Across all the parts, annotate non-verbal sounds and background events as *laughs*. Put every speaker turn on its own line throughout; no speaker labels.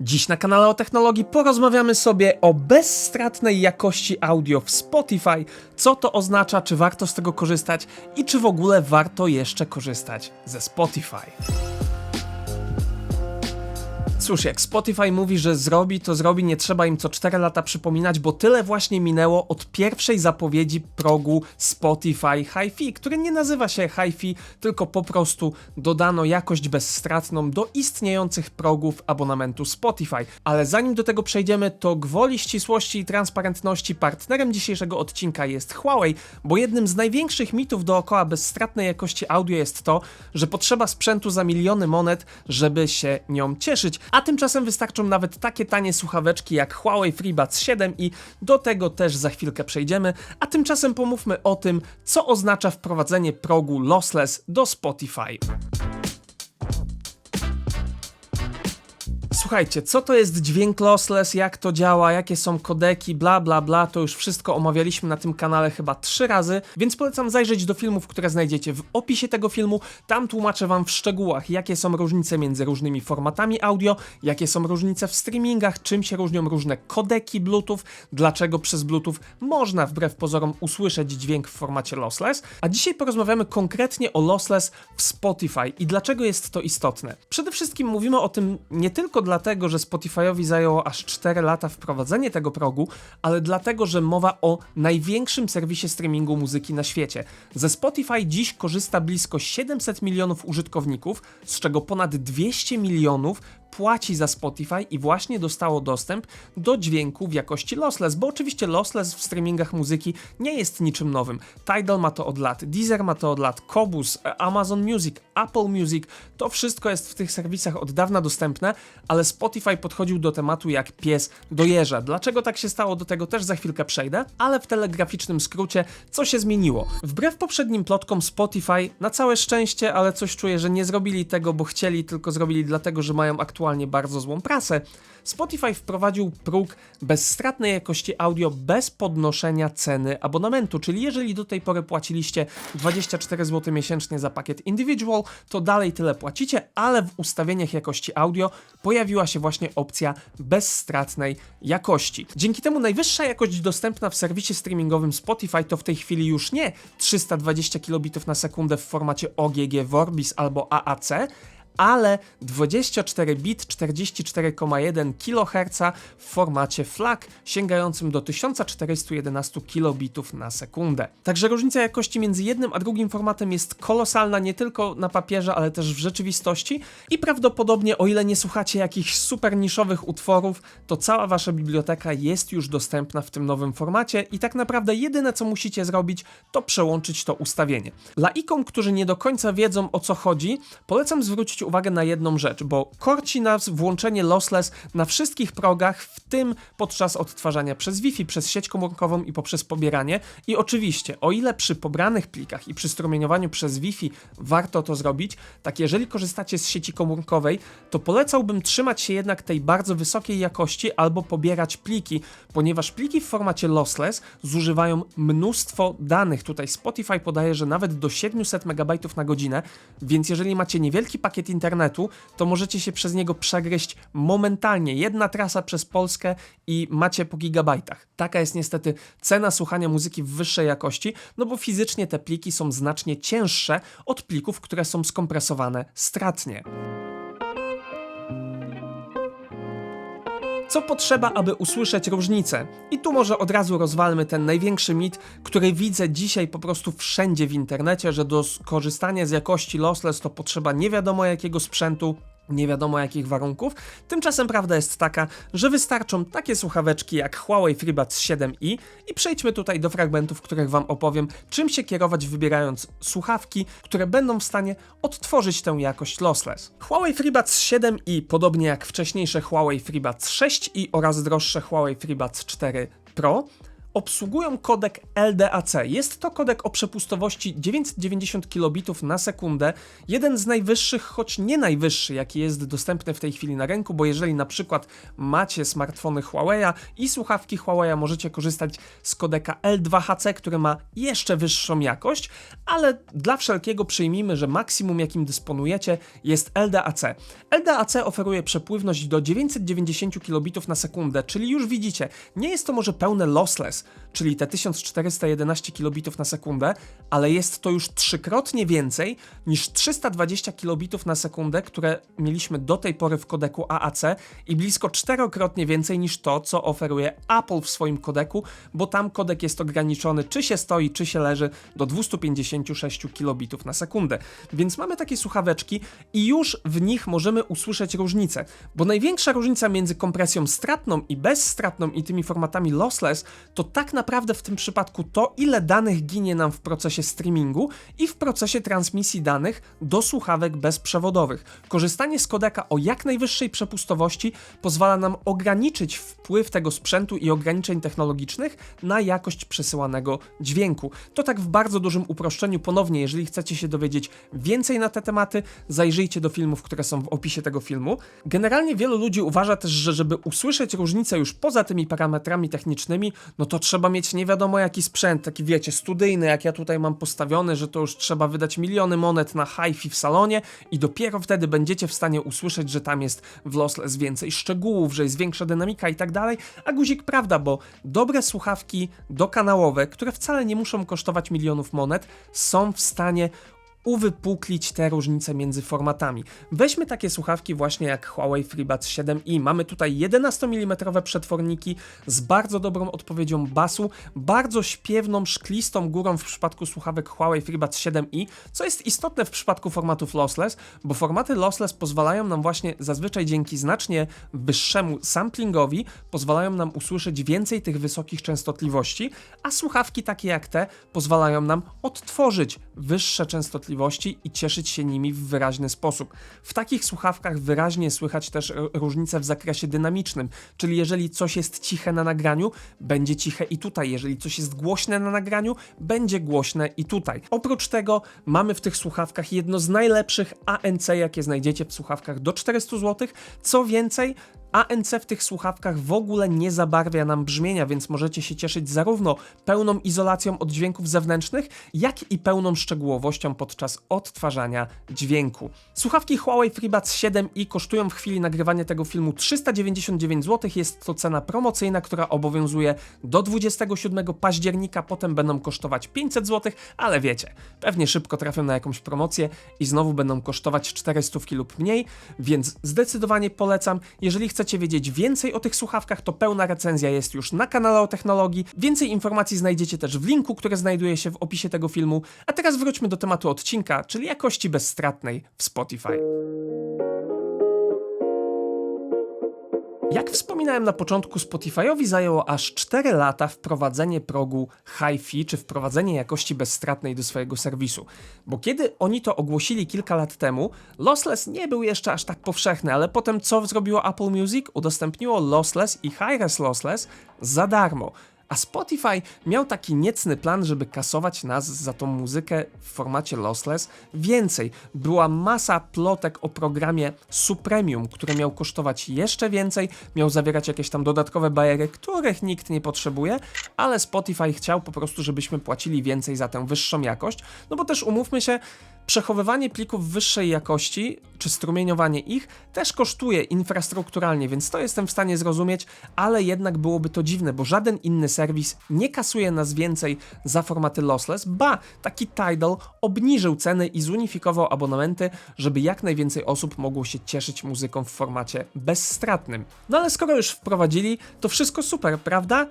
Dziś na kanale o technologii porozmawiamy sobie o bezstratnej jakości audio w Spotify, co to oznacza, czy warto z tego korzystać i czy w ogóle warto jeszcze korzystać ze Spotify. Cóż, jak Spotify mówi, że zrobi, to zrobi, nie trzeba im co 4 lata przypominać, bo tyle właśnie minęło od pierwszej zapowiedzi progu Spotify HiFi, który nie nazywa się HiFi, tylko po prostu dodano jakość bezstratną do istniejących progów abonamentu Spotify. Ale zanim do tego przejdziemy, to gwoli ścisłości i transparentności partnerem dzisiejszego odcinka jest Huawei, bo jednym z największych mitów dookoła bezstratnej jakości audio jest to, że potrzeba sprzętu za miliony monet, żeby się nią cieszyć, a tymczasem wystarczą nawet takie tanie słuchaweczki jak Huawei FreeBuds 7 i do tego też za chwilkę przejdziemy, a tymczasem pomówmy o tym, co oznacza wprowadzenie progu lossless do Spotify. Słuchajcie, co to jest dźwięk lossless, jak to działa, jakie są kodeki, bla bla bla, to już wszystko omawialiśmy na tym kanale chyba trzy razy, więc polecam zajrzeć do filmów, które znajdziecie w opisie tego filmu. Tam tłumaczę wam w szczegółach, jakie są różnice między różnymi formatami audio, jakie są różnice w streamingach, czym się różnią różne kodeki Bluetooth, dlaczego przez Bluetooth można wbrew pozorom usłyszeć dźwięk w formacie lossless. A dzisiaj porozmawiamy konkretnie o lossless w Spotify i dlaczego jest to istotne. Przede wszystkim mówimy o tym nie tylko dlatego, że Spotify'owi zajęło aż 4 lata wprowadzenie tego progu, ale dlatego, że mowa o największym serwisie streamingu muzyki na świecie. Ze Spotify dziś korzysta blisko 700 milionów użytkowników, z czego ponad 200 milionów płaci za Spotify i właśnie dostało dostęp do dźwięku w jakości lossless, bo oczywiście lossless w streamingach muzyki nie jest niczym nowym. Tidal ma to od lat, Deezer ma to od lat, Kobus, Amazon Music, Apple Music, to wszystko jest w tych serwisach od dawna dostępne, ale Spotify podchodził do tematu jak pies do jeża. Dlaczego tak się stało, do tego też za chwilkę przejdę, ale w telegraficznym skrócie, co się zmieniło? Wbrew poprzednim plotkom Spotify, na całe szczęście, ale coś czuję, że nie zrobili tego, bo chcieli, tylko zrobili dlatego, że mają aktualnie bardzo złą prasę, Spotify wprowadził próg bezstratnej jakości audio bez podnoszenia ceny abonamentu, czyli jeżeli do tej pory płaciliście 24 zł miesięcznie za pakiet individual, to dalej tyle płacicie, ale w ustawieniach jakości audio pojawiła się właśnie opcja bezstratnej jakości. Dzięki temu najwyższa jakość dostępna w serwisie streamingowym Spotify to w tej chwili już nie 320 kilobitów na sekundę w formacie OGG Vorbis albo AAC, ale 24 bit 44,1 kHz w formacie FLAC sięgającym do 1411 kilobitów na sekundę. Także różnica jakości między jednym a drugim formatem jest kolosalna nie tylko na papierze, ale też w rzeczywistości i prawdopodobnie o ile nie słuchacie jakichś super niszowych utworów, to cała wasza biblioteka jest już dostępna w tym nowym formacie i tak naprawdę jedyne co musicie zrobić to przełączyć to ustawienie. Laikom, którzy nie do końca wiedzą o co chodzi, polecam zwrócić uwagę na jedną rzecz, bo korci nas włączenie lossless na wszystkich progach, w tym podczas odtwarzania przez Wi-Fi, przez sieć komórkową i poprzez pobieranie. I oczywiście, o ile przy pobranych plikach i przy strumieniowaniu przez Wi-Fi warto to zrobić, tak jeżeli korzystacie z sieci komórkowej, to polecałbym trzymać się jednak tej bardzo wysokiej jakości albo pobierać pliki, ponieważ pliki w formacie lossless zużywają mnóstwo danych. Tutaj Spotify podaje, że nawet do 700 MB na godzinę, więc jeżeli macie niewielki pakiet internetu, to możecie się przez niego przegryźć momentalnie. Jedna trasa przez Polskę i macie po gigabajtach. Taka jest niestety cena słuchania muzyki w wyższej jakości, no bo fizycznie te pliki są znacznie cięższe od plików, które są skompresowane stratnie. Co potrzeba, aby usłyszeć różnicę? I tu może od razu rozwalmy ten największy mit, który widzę dzisiaj po prostu wszędzie w internecie, że do skorzystania z jakości lossless to potrzeba nie wiadomo jakiego sprzętu, nie wiadomo jakich warunków. Tymczasem prawda jest taka, że wystarczą takie słuchaweczki jak Huawei FreeBuds 7i i przejdźmy tutaj do fragmentów, w których Wam opowiem, czym się kierować wybierając słuchawki, które będą w stanie odtworzyć tę jakość lossless. Huawei FreeBuds 7i, podobnie jak wcześniejsze Huawei FreeBuds 6i oraz droższe Huawei FreeBuds 4 Pro, obsługują kodek LDAC. Jest to kodek o przepustowości 990 kilobitów na sekundę, jeden z najwyższych, choć nie najwyższy, jaki jest dostępny w tej chwili na rynku, bo jeżeli na przykład macie smartfony Huawei'a i słuchawki Huawei'a, możecie korzystać z kodeka L2HC, który ma jeszcze wyższą jakość, ale dla wszelkiego przyjmijmy, że maksimum jakim dysponujecie jest LDAC. LDAC oferuje przepływność do 990 kilobitów na sekundę, czyli już widzicie, nie jest to może pełne lossless, czyli te 1411 kilobitów na sekundę, ale jest to już trzykrotnie więcej niż 320 kilobitów na sekundę, które mieliśmy do tej pory w kodeku AAC i blisko czterokrotnie więcej niż to, co oferuje Apple w swoim kodeku, bo tam kodek jest ograniczony, czy się stoi, czy się leży, do 256 kilobitów na sekundę. Więc mamy takie słuchaweczki i już w nich możemy usłyszeć różnicę, bo największa różnica między kompresją stratną i bezstratną i tymi formatami lossless to tak naprawdę w tym przypadku to, ile danych ginie nam w procesie streamingu i w procesie transmisji danych do słuchawek bezprzewodowych. Korzystanie z kodeka o jak najwyższej przepustowości pozwala nam ograniczyć wpływ tego sprzętu i ograniczeń technologicznych na jakość przesyłanego dźwięku. To tak w bardzo dużym uproszczeniu. Ponownie, jeżeli chcecie się dowiedzieć więcej na te tematy, zajrzyjcie do filmów, które są w opisie tego filmu. Generalnie wielu ludzi uważa też, że żeby usłyszeć różnicę już poza tymi parametrami technicznymi, no to trzeba mieć nie wiadomo jaki sprzęt, taki wiecie, studyjny, jak ja tutaj mam postawiony, że to już trzeba wydać miliony monet na hi-fi w salonie i dopiero wtedy będziecie w stanie usłyszeć, że tam jest w lossless więcej szczegółów, że jest większa dynamika i tak dalej, a guzik prawda, bo dobre słuchawki dokanałowe, które wcale nie muszą kosztować milionów monet, są w stanie uwypuklić te różnice między formatami. Weźmy takie słuchawki właśnie jak Huawei FreeBuds 7i. Mamy tutaj 11 mm przetworniki z bardzo dobrą odpowiedzią basu, bardzo śpiewną, szklistą górą w przypadku słuchawek Huawei FreeBuds 7i, co jest istotne w przypadku formatów lossless, bo formaty lossless pozwalają nam właśnie zazwyczaj dzięki znacznie wyższemu samplingowi pozwalają nam usłyszeć więcej tych wysokich częstotliwości, a słuchawki takie jak te pozwalają nam odtworzyć wyższe częstotliwości i cieszyć się nimi w wyraźny sposób. W takich słuchawkach wyraźnie słychać też różnice w zakresie dynamicznym, czyli jeżeli coś jest ciche na nagraniu, będzie ciche i tutaj, jeżeli coś jest głośne na nagraniu, będzie głośne i tutaj. Oprócz tego mamy w tych słuchawkach jedno z najlepszych ANC, jakie znajdziecie w słuchawkach do 400 zł. Co więcej, ANC w tych słuchawkach w ogóle nie zabarwia nam brzmienia, więc możecie się cieszyć zarówno pełną izolacją od dźwięków zewnętrznych, jak i pełną szczegółowością podczas odtwarzania dźwięku. Słuchawki Huawei FreeBuds 7i kosztują w chwili nagrywania tego filmu 399 zł. Jest to cena promocyjna, która obowiązuje do 27 października, potem będą kosztować 500 zł, ale wiecie, pewnie szybko trafią na jakąś promocję i znowu będą kosztować 400 lub mniej, więc zdecydowanie polecam. Jeżeli chcecie wiedzieć więcej o tych słuchawkach, to pełna recenzja jest już na kanale o technologii. Więcej informacji znajdziecie też w linku, który znajduje się w opisie tego filmu. A teraz wróćmy do tematu odcinka, czyli jakości bezstratnej w Spotify. Jak wspominałem na początku, Spotify'owi zajęło aż 4 lata wprowadzenie progu hi-fi, czy wprowadzenie jakości bezstratnej do swojego serwisu. Bo kiedy oni to ogłosili kilka lat temu, lossless nie był jeszcze aż tak powszechny, ale potem co zrobiło Apple Music? Udostępniło lossless i high-res lossless za darmo. A Spotify miał taki niecny plan, żeby kasować nas za tą muzykę w formacie lossless. Więcej, była masa plotek o programie Supremium, który miał kosztować jeszcze więcej, miał zawierać jakieś tam dodatkowe bajery, których nikt nie potrzebuje, ale Spotify chciał po prostu, żebyśmy płacili więcej za tę wyższą jakość, no bo też umówmy się, przechowywanie plików wyższej jakości, czy strumieniowanie ich, też kosztuje infrastrukturalnie, więc to jestem w stanie zrozumieć, ale jednak byłoby to dziwne, bo żaden inny serwis nie kasuje nas więcej za formaty lossless, ba, taki Tidal obniżył ceny i zunifikował abonamenty, żeby jak najwięcej osób mogło się cieszyć muzyką w formacie bezstratnym. No ale skoro już wprowadzili, to wszystko super, prawda?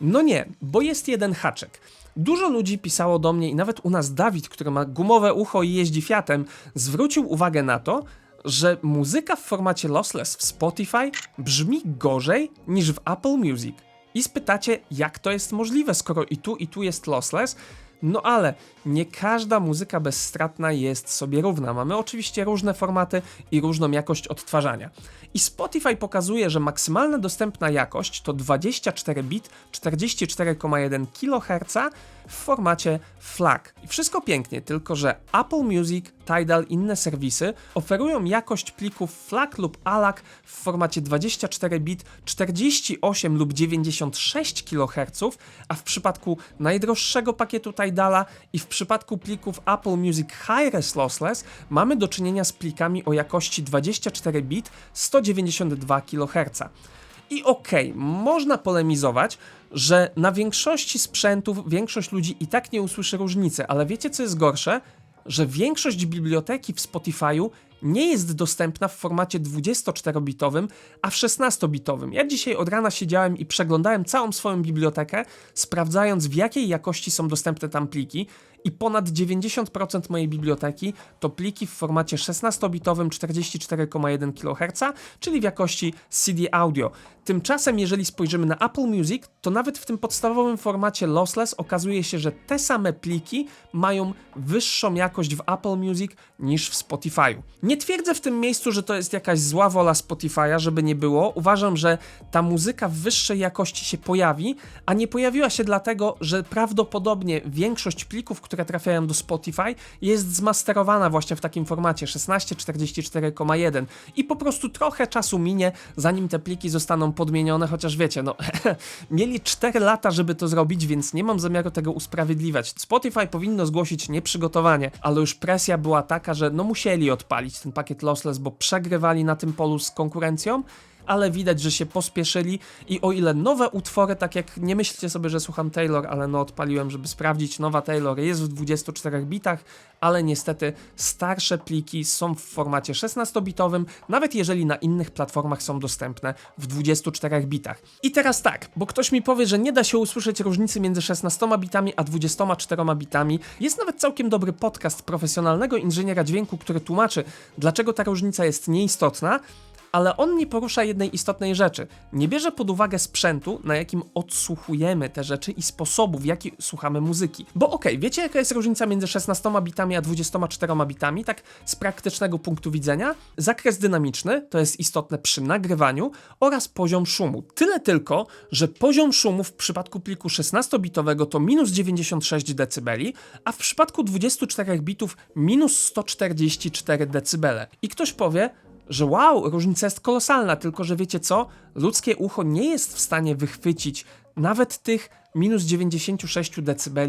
No nie, bo jest jeden haczek. Dużo ludzi pisało do mnie i nawet u nas Dawid, który ma gumowe ucho i jeździ Fiatem, zwrócił uwagę na to, że muzyka w formacie lossless w Spotify brzmi gorzej niż w Apple Music. I spytacie, jak to jest możliwe, skoro i tu, i tu jest lossless? No ale nie każda muzyka bezstratna jest sobie równa. Mamy oczywiście różne formaty i różną jakość odtwarzania. I Spotify pokazuje, że maksymalna dostępna jakość to 24 bit 44,1 kHz w formacie FLAC. I wszystko pięknie, tylko że Apple Music, Tidal, inne serwisy oferują jakość plików FLAC lub ALAC w formacie 24 bit 48 lub 96 kHz, a w przypadku najdroższego pakietu Tidala i w przypadku plików Apple Music Hi-Res Lossless mamy do czynienia z plikami o jakości 24 bit 192 kHz. I okej, okay, można polemizować, że na większości sprzętów większość ludzi i tak nie usłyszy różnicy, ale wiecie co jest gorsze? Że większość biblioteki w Spotify'u nie jest dostępna w formacie 24-bitowym, a w 16-bitowym. Ja dzisiaj od rana siedziałem i przeglądałem całą swoją bibliotekę, sprawdzając w jakiej jakości są dostępne tam pliki i ponad 90% mojej biblioteki to pliki w formacie 16-bitowym 44,1 kHz, czyli w jakości CD audio. Tymczasem, jeżeli spojrzymy na Apple Music, to nawet w tym podstawowym formacie lossless okazuje się, że te same pliki mają wyższą jakość w Apple Music niż w Spotify'u. Nie twierdzę w tym miejscu, że to jest jakaś zła wola Spotify'a, żeby nie było. Uważam, że ta muzyka w wyższej jakości się pojawi, a nie pojawiła się dlatego, że prawdopodobnie większość plików, które trafiają do Spotify, jest zmasterowana właśnie w takim formacie 1644,1 i po prostu trochę czasu minie, zanim te pliki zostaną podmienione, chociaż wiecie, no *laughs* mieli 4 lata, żeby to zrobić, więc nie mam zamiaru tego usprawiedliwiać. Spotify powinno zgłosić nieprzygotowanie, ale już presja była taka, że no musieli odpalić ten pakiet lossless, bo przegrywali na tym polu z konkurencją ale widać, że się pospieszyli i o ile nowe utwory, tak jak nie myślcie sobie, że słucham Taylor, ale no odpaliłem, żeby sprawdzić, nowa Taylor jest w 24 bitach, ale niestety starsze pliki są w formacie 16-bitowym, nawet jeżeli na innych platformach są dostępne w 24 bitach. I teraz tak, bo ktoś mi powie, że nie da się usłyszeć różnicy między 16 bitami a 24 bitami. Jest nawet całkiem dobry podcast profesjonalnego inżyniera dźwięku, który tłumaczy, dlaczego ta różnica jest nieistotna, ale on nie porusza jednej istotnej rzeczy. Nie bierze pod uwagę sprzętu, na jakim odsłuchujemy te rzeczy i sposobu, w jaki słuchamy muzyki. Bo okej, okay, wiecie jaka jest różnica między 16 bitami a 24 bitami, tak z praktycznego punktu widzenia? Zakres dynamiczny to jest istotne przy nagrywaniu oraz poziom szumu. Tyle tylko, że poziom szumu w przypadku pliku 16-bitowego to minus 96 dB, a w przypadku 24 bitów minus 144 dB. I ktoś powie, że wow, różnica jest kolosalna, tylko że wiecie co? Ludzkie ucho nie jest w stanie wychwycić nawet tych minus 96 dB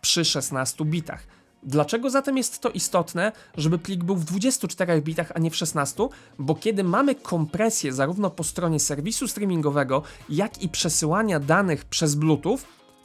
przy 16 bitach. Dlaczego zatem jest to istotne, żeby plik był w 24 bitach, a nie w 16? Bo kiedy mamy kompresję zarówno po stronie serwisu streamingowego, jak i przesyłania danych przez Bluetooth,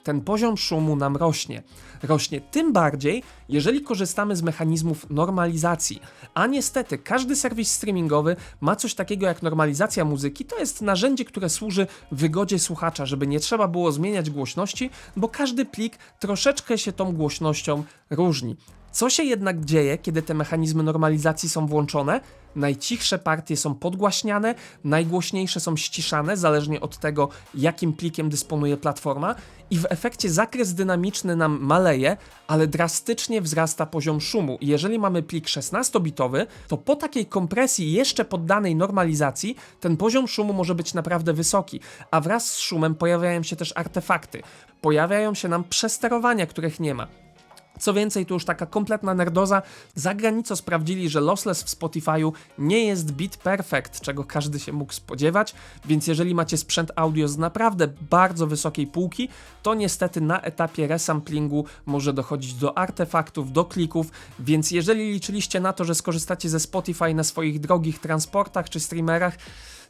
ten poziom szumu nam rośnie. Rośnie tym bardziej, jeżeli korzystamy z mechanizmów normalizacji. A niestety, każdy serwis streamingowy ma coś takiego jak normalizacja muzyki. To jest narzędzie, które służy wygodzie słuchacza, żeby nie trzeba było zmieniać głośności, bo każdy plik troszeczkę się tą głośnością różni. Co się jednak dzieje, kiedy te mechanizmy normalizacji są włączone? Najcichsze partie są podgłaśniane, najgłośniejsze są ściszane, zależnie od tego, jakim plikiem dysponuje platforma, i w efekcie zakres dynamiczny nam maleje, ale drastycznie wzrasta poziom szumu. Jeżeli mamy plik 16-bitowy, to po takiej kompresji jeszcze poddanej normalizacji, ten poziom szumu może być naprawdę wysoki, a wraz z szumem pojawiają się też artefakty. Pojawiają się nam przesterowania, których nie ma. Co więcej, tu już taka kompletna nerdoza. Za granicą sprawdzili, że lossless w Spotify'u nie jest bit perfect, czego każdy się mógł spodziewać, więc jeżeli macie sprzęt audio z naprawdę bardzo wysokiej półki, to niestety na etapie resamplingu może dochodzić do artefaktów, do klików, więc jeżeli liczyliście na to, że skorzystacie ze Spotify na swoich drogich transportach czy streamerach,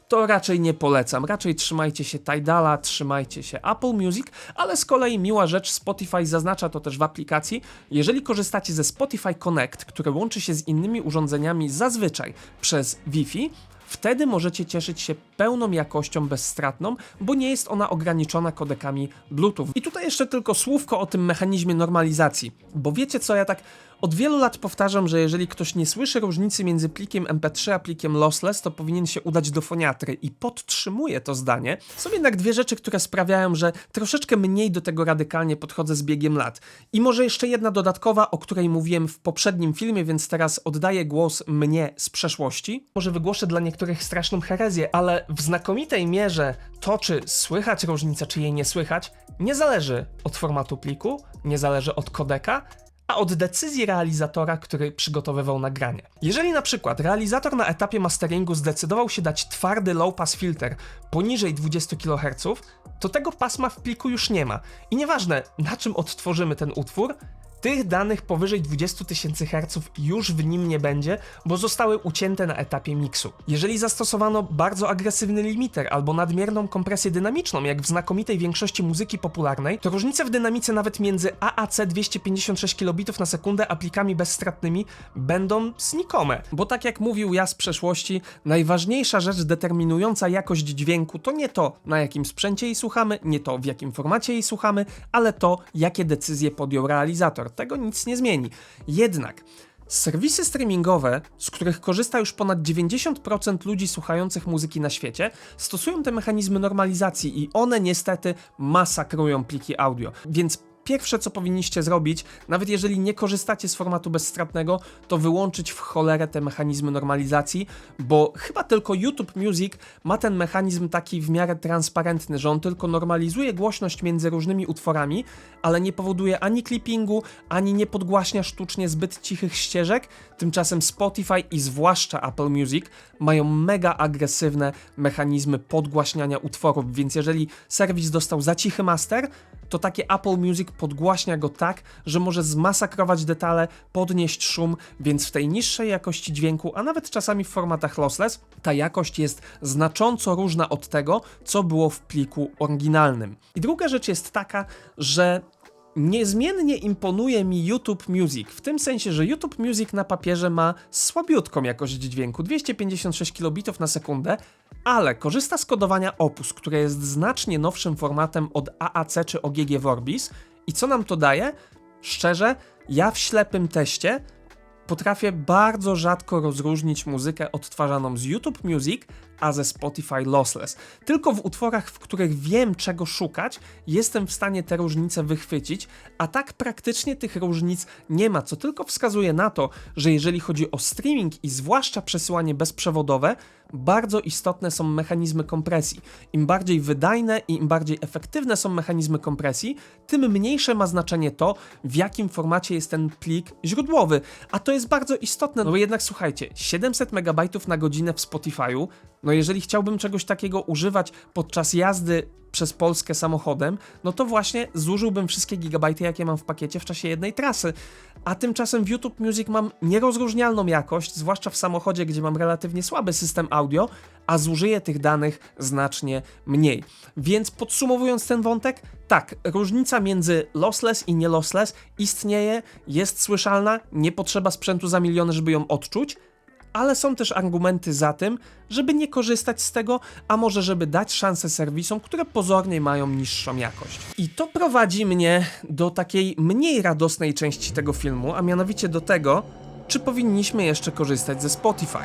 to raczej nie polecam. Raczej trzymajcie się Tidala, trzymajcie się Apple Music, ale z kolei miła rzecz, Spotify zaznacza to też w aplikacji. Jeżeli korzystacie ze Spotify Connect, które łączy się z innymi urządzeniami zazwyczaj przez Wi-Fi, wtedy możecie cieszyć się pełną jakością bezstratną, bo nie jest ona ograniczona kodekami Bluetooth. I tutaj jeszcze tylko słówko o tym mechanizmie normalizacji, bo wiecie co, ja tak Od wielu lat powtarzam, że jeżeli ktoś nie słyszy różnicy między plikiem MP3 a plikiem lossless, to powinien się udać do foniatry i podtrzymuję to zdanie. Są jednak dwie rzeczy, które sprawiają, że troszeczkę mniej do tego radykalnie podchodzę z biegiem lat. I może jeszcze jedna dodatkowa, o której mówiłem w poprzednim filmie, więc teraz oddaję głos mnie z przeszłości. Może wygłoszę dla niektórych straszną herezję, ale w znakomitej mierze to, czy słychać różnicę, czy jej nie słychać, nie zależy od formatu pliku, nie zależy od kodeka, a od decyzji realizatora, który przygotowywał nagranie. Jeżeli na przykład realizator na etapie masteringu zdecydował się dać twardy low pass filter poniżej 20 kHz, to tego pasma w pliku już nie ma. I nieważne na czym odtworzymy ten utwór, tych danych powyżej 20 tysięcy Hz już w nim nie będzie, bo zostały ucięte na etapie miksu. Jeżeli zastosowano bardzo agresywny limiter albo nadmierną kompresję dynamiczną, jak w znakomitej większości muzyki popularnej, to różnice w dynamice nawet między AAC 256 kilobitów na sekundę a plikami bezstratnymi będą znikome. Bo tak jak mówił ja z przeszłości, najważniejsza rzecz determinująca jakość dźwięku to nie to, na jakim sprzęcie jej słuchamy, nie to, w jakim formacie jej słuchamy, ale to, jakie decyzje podjął realizator tego nic nie zmieni. Jednak serwisy streamingowe, z których korzysta już ponad 90% ludzi słuchających muzyki na świecie, stosują te mechanizmy normalizacji i one niestety masakrują pliki audio. Więc Pierwsze, co powinniście zrobić, nawet jeżeli nie korzystacie z formatu bezstratnego, to wyłączyć w cholerę te mechanizmy normalizacji, bo chyba tylko YouTube Music ma ten mechanizm taki w miarę transparentny, że on tylko normalizuje głośność między różnymi utworami, ale nie powoduje ani clippingu, ani nie podgłaśnia sztucznie zbyt cichych ścieżek. Tymczasem Spotify i zwłaszcza Apple Music mają mega agresywne mechanizmy podgłaśniania utworów, więc jeżeli serwis dostał za cichy master, to takie Apple Music podgłaśnia go tak, że może zmasakrować detale, podnieść szum, więc w tej niższej jakości dźwięku, a nawet czasami w formatach lossless, ta jakość jest znacząco różna od tego, co było w pliku oryginalnym. I druga rzecz jest taka, że Niezmiennie imponuje mi YouTube Music, w tym sensie, że YouTube Music na papierze ma słabiutką jakość dźwięku, 256 kilobitów na sekundę, ale korzysta z kodowania Opus, które jest znacznie nowszym formatem od AAC czy OGG Vorbis. I co nam to daje? Szczerze, ja w ślepym teście potrafię bardzo rzadko rozróżnić muzykę odtwarzaną z YouTube Music, a ze Spotify Lossless. Tylko w utworach, w których wiem czego szukać, jestem w stanie te różnice wychwycić, a tak praktycznie tych różnic nie ma, co tylko wskazuje na to, że jeżeli chodzi o streaming i zwłaszcza przesyłanie bezprzewodowe, bardzo istotne są mechanizmy kompresji. Im bardziej wydajne i im bardziej efektywne są mechanizmy kompresji, tym mniejsze ma znaczenie to, w jakim formacie jest ten plik źródłowy. A to jest bardzo istotne, no bo jednak słuchajcie, 700 MB na godzinę w Spotify'u, no jeżeli chciałbym czegoś takiego używać podczas jazdy przez Polskę samochodem, no to właśnie zużyłbym wszystkie gigabajty, jakie mam w pakiecie w czasie jednej trasy. A tymczasem w YouTube Music mam nierozróżnialną jakość, zwłaszcza w samochodzie, gdzie mam relatywnie słaby system audio, a zużyję tych danych znacznie mniej. Więc podsumowując ten wątek, tak, różnica między lossless i nie lossless istnieje, jest słyszalna, nie potrzeba sprzętu za miliony, żeby ją odczuć, ale są też argumenty za tym, żeby nie korzystać z tego, a może żeby dać szansę serwisom, które pozornie mają niższą jakość. I to prowadzi mnie do takiej mniej radosnej części tego filmu, a mianowicie do tego, czy powinniśmy jeszcze korzystać ze Spotify.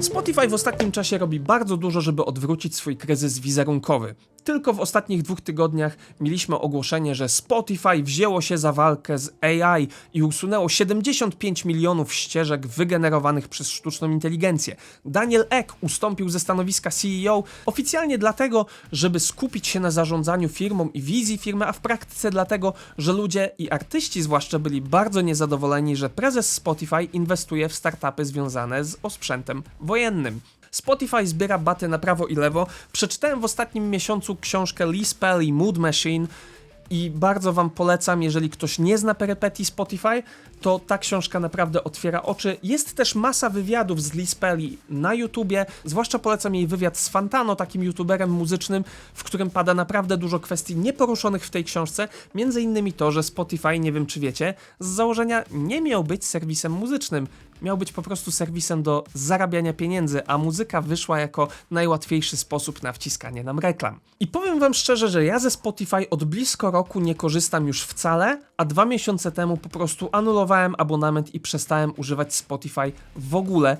Spotify w ostatnim czasie robi bardzo dużo, żeby odwrócić swój kryzys wizerunkowy. Tylko w ostatnich dwóch tygodniach mieliśmy ogłoszenie, że Spotify wzięło się za walkę z AI i usunęło 75 milionów ścieżek wygenerowanych przez sztuczną inteligencję. Daniel Ek ustąpił ze stanowiska CEO oficjalnie dlatego, żeby skupić się na zarządzaniu firmą i wizji firmy, a w praktyce dlatego, że ludzie i artyści zwłaszcza byli bardzo niezadowoleni, że prezes Spotify inwestuje w startupy związane z osprzętem wojennym. Spotify zbiera baty na prawo i lewo. Przeczytałem w ostatnim miesiącu książkę Lee Spell i Mood Machine i bardzo wam polecam, jeżeli ktoś nie zna perypetii Spotify, to ta książka naprawdę otwiera oczy. Jest też masa wywiadów z Liz Pelly na YouTubie, zwłaszcza polecam jej wywiad z Fantano, takim youtuberem muzycznym, w którym pada naprawdę dużo kwestii nieporuszonych w tej książce, między innymi to, że Spotify, nie wiem czy wiecie, z założenia nie miał być serwisem muzycznym. Miał być po prostu serwisem do zarabiania pieniędzy, a muzyka wyszła jako najłatwiejszy sposób na wciskanie nam reklam. I powiem wam szczerze, że ja ze Spotify od blisko roku nie korzystam już wcale, a dwa miesiące temu po prostu anulowałem abonament i przestałem używać Spotify w ogóle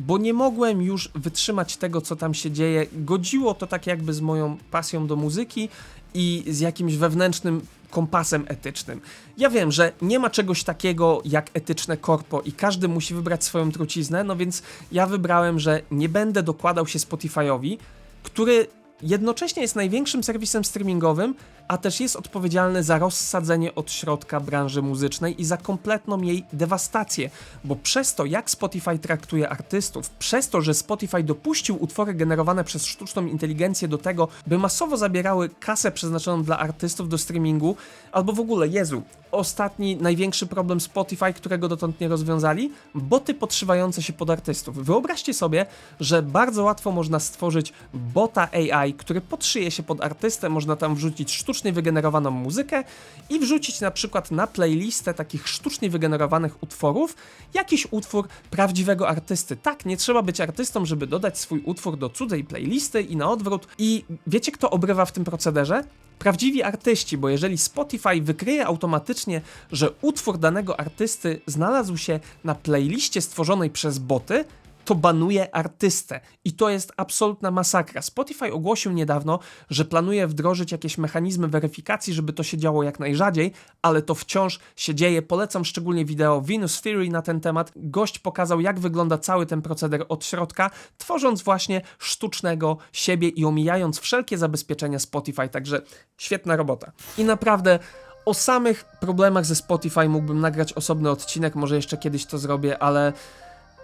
bo nie mogłem już wytrzymać tego, co tam się dzieje. Godziło to tak jakby z moją pasją do muzyki i z jakimś wewnętrznym kompasem etycznym. Ja wiem, że nie ma czegoś takiego jak etyczne korpo i każdy musi wybrać swoją truciznę, no więc ja wybrałem, że nie będę dokładał się Spotify'owi, który jednocześnie jest największym serwisem streamingowym, a też jest odpowiedzialny za rozsadzenie od środka branży muzycznej i za kompletną jej dewastację, bo przez to, jak Spotify traktuje artystów, przez to, że Spotify dopuścił utwory generowane przez sztuczną inteligencję do tego, by masowo zabierały kasę przeznaczoną dla artystów do streamingu, albo w ogóle, Jezu, ostatni, największy problem Spotify, którego dotąd nie rozwiązali, boty podszywające się pod artystów. Wyobraźcie sobie, że bardzo łatwo można stworzyć bota AI, który podszyje się pod artystę, można tam wrzucić sztuczną sztucznie wygenerowaną muzykę i wrzucić na przykład na playlistę takich sztucznie wygenerowanych utworów jakiś utwór prawdziwego artysty. Tak, nie trzeba być artystą, żeby dodać swój utwór do cudzej playlisty i na odwrót. I wiecie, kto obrywa w tym procederze? prawdziwi artyści, bo jeżeli Spotify wykryje automatycznie, że utwór danego artysty znalazł się na playliście stworzonej przez boty, to banuje artystę. I to jest absolutna masakra. Spotify ogłosił niedawno, że planuje wdrożyć jakieś mechanizmy weryfikacji, żeby to się działo jak najrzadziej, ale to wciąż się dzieje. Polecam szczególnie wideo Venus Theory na ten temat. Gość pokazał, jak wygląda cały ten proceder od środka, tworząc właśnie sztucznego siebie i omijając wszelkie zabezpieczenia Spotify. Także świetna robota. I naprawdę. O samych problemach ze Spotify mógłbym nagrać osobny odcinek, może jeszcze kiedyś to zrobię, ale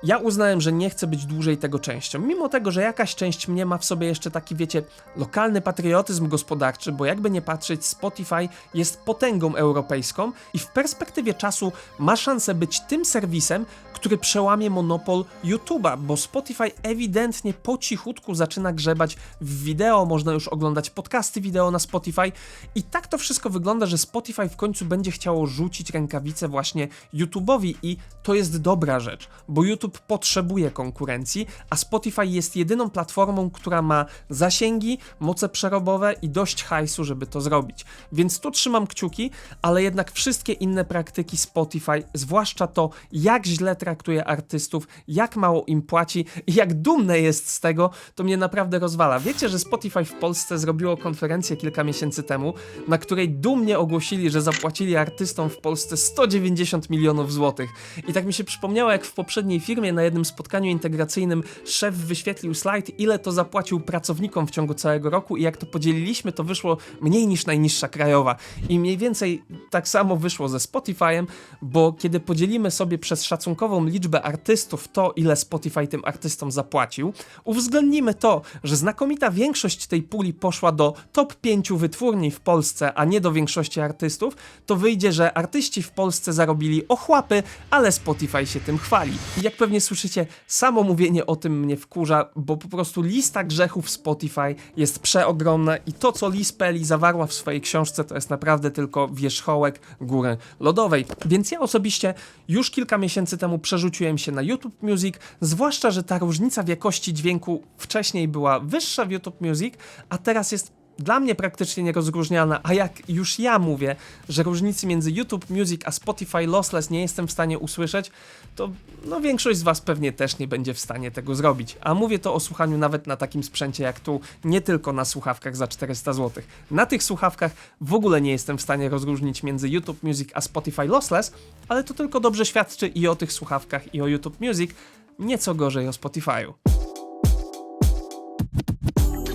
ja uznałem, że nie chcę być dłużej tego częścią, mimo tego, że jakaś część mnie ma w sobie jeszcze taki, wiecie, lokalny patriotyzm gospodarczy, bo jakby nie patrzeć, Spotify jest potęgą europejską i w perspektywie czasu ma szansę być tym serwisem, który przełamie monopol YouTube'a, bo Spotify ewidentnie po cichutku zaczyna grzebać w wideo, można już oglądać podcasty wideo na Spotify. I tak to wszystko wygląda, że Spotify w końcu będzie chciało rzucić rękawice właśnie YouTube'owi i to jest dobra rzecz, bo YouTube potrzebuje konkurencji, a Spotify jest jedyną platformą, która ma zasięgi, moce przerobowe i dość hajsu, żeby to zrobić. Więc tu trzymam kciuki, ale jednak wszystkie inne praktyki Spotify, zwłaszcza to, jak źle traktuje artystów, jak mało im płaci i jak dumne jest z tego, to mnie naprawdę rozwala. Wiecie, że Spotify w Polsce zrobiło konferencję kilka miesięcy temu, na której dumnie ogłosili, że zapłacili artystom w Polsce 190 milionów złotych. I tak mi się przypomniało, jak w poprzedniej firmie na jednym spotkaniu integracyjnym szef wyświetlił slajd, ile to zapłacił pracownikom w ciągu całego roku i jak to podzieliliśmy, to wyszło mniej niż najniższa krajowa. I mniej więcej tak samo wyszło ze Spotify'em, bo kiedy podzielimy sobie przez szacunkową liczbę artystów to, ile Spotify tym artystom zapłacił, uwzględnimy to, że znakomita większość tej puli poszła do top 5 wytwórni w Polsce, a nie do większości artystów, to wyjdzie, że artyści w Polsce zarobili ochłapy, ale Spotify się tym chwali. Jak pewnie słyszycie, samo mówienie o tym mnie wkurza, bo po prostu lista grzechów Spotify jest przeogromna i to, co Liz Pelli zawarła w swojej książce, to jest naprawdę tylko wierzchołek góry lodowej. Więc ja osobiście już kilka miesięcy temu przerzuciłem się na YouTube Music, zwłaszcza, że ta różnica w jakości dźwięku wcześniej była wyższa w YouTube Music, a teraz jest dla mnie praktycznie nierozróżnialna, a jak już ja mówię, że różnicy między YouTube Music a Spotify Lossless nie jestem w stanie usłyszeć, to no większość z Was pewnie też nie będzie w stanie tego zrobić. A mówię to o słuchaniu nawet na takim sprzęcie jak tu, nie tylko na słuchawkach za 400 zł. Na tych słuchawkach w ogóle nie jestem w stanie rozróżnić między YouTube Music a Spotify Lossless, ale to tylko dobrze świadczy i o tych słuchawkach i o YouTube Music, nieco gorzej o Spotify'u.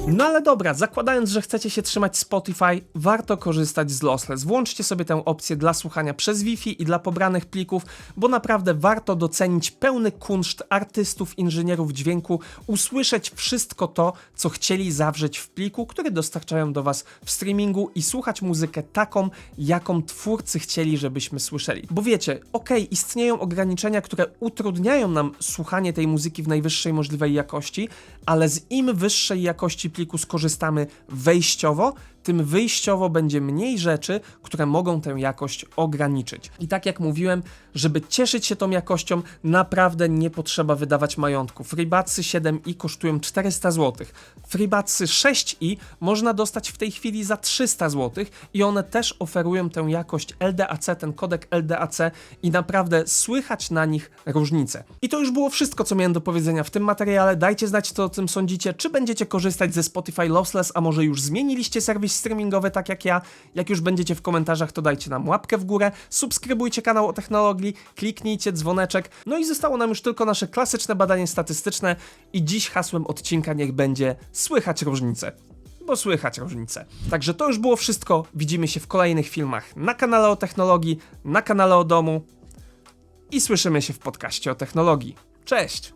No ale dobra, zakładając, że chcecie się trzymać Spotify, warto korzystać z Lossless. Włączcie sobie tę opcję dla słuchania przez Wi-Fi i dla pobranych plików, bo naprawdę warto docenić pełny kunszt artystów, inżynierów dźwięku, usłyszeć wszystko to, co chcieli zawrzeć w pliku, który dostarczają do Was w streamingu i słuchać muzykę taką, jaką twórcy chcieli, żebyśmy słyszeli. Bo wiecie, okej, istnieją ograniczenia, które utrudniają nam słuchanie tej muzyki w najwyższej możliwej jakości, ale z im wyższej jakości pliku skorzystamy wejściowo, tym wyjściowo będzie mniej rzeczy, które mogą tę jakość ograniczyć. I tak jak mówiłem, żeby cieszyć się tą jakością, naprawdę nie potrzeba wydawać majątku. FreeBudsy 7i kosztują 400 zł. FreeBudsy 6i można dostać w tej chwili za 300 zł i one też oferują tę jakość LDAC, ten kodek LDAC i naprawdę słychać na nich różnice. I to już było wszystko, co miałem do powiedzenia w tym materiale. Dajcie znać, co o tym sądzicie. Czy będziecie korzystać ze Spotify Lossless, a może już zmieniliście serwis streamingowy tak jak ja? Jak już będziecie w komentarzach, to dajcie nam łapkę w górę, subskrybujcie kanał o technologii, kliknijcie dzwoneczek. No i zostało nam już tylko nasze klasyczne badanie statystyczne i dziś hasłem odcinka niech będzie słychać różnice bo słychać różnice. Także to już było wszystko. Widzimy się w kolejnych filmach na kanale o technologii, na kanale o domu i słyszymy się w podcaście o technologii. Cześć!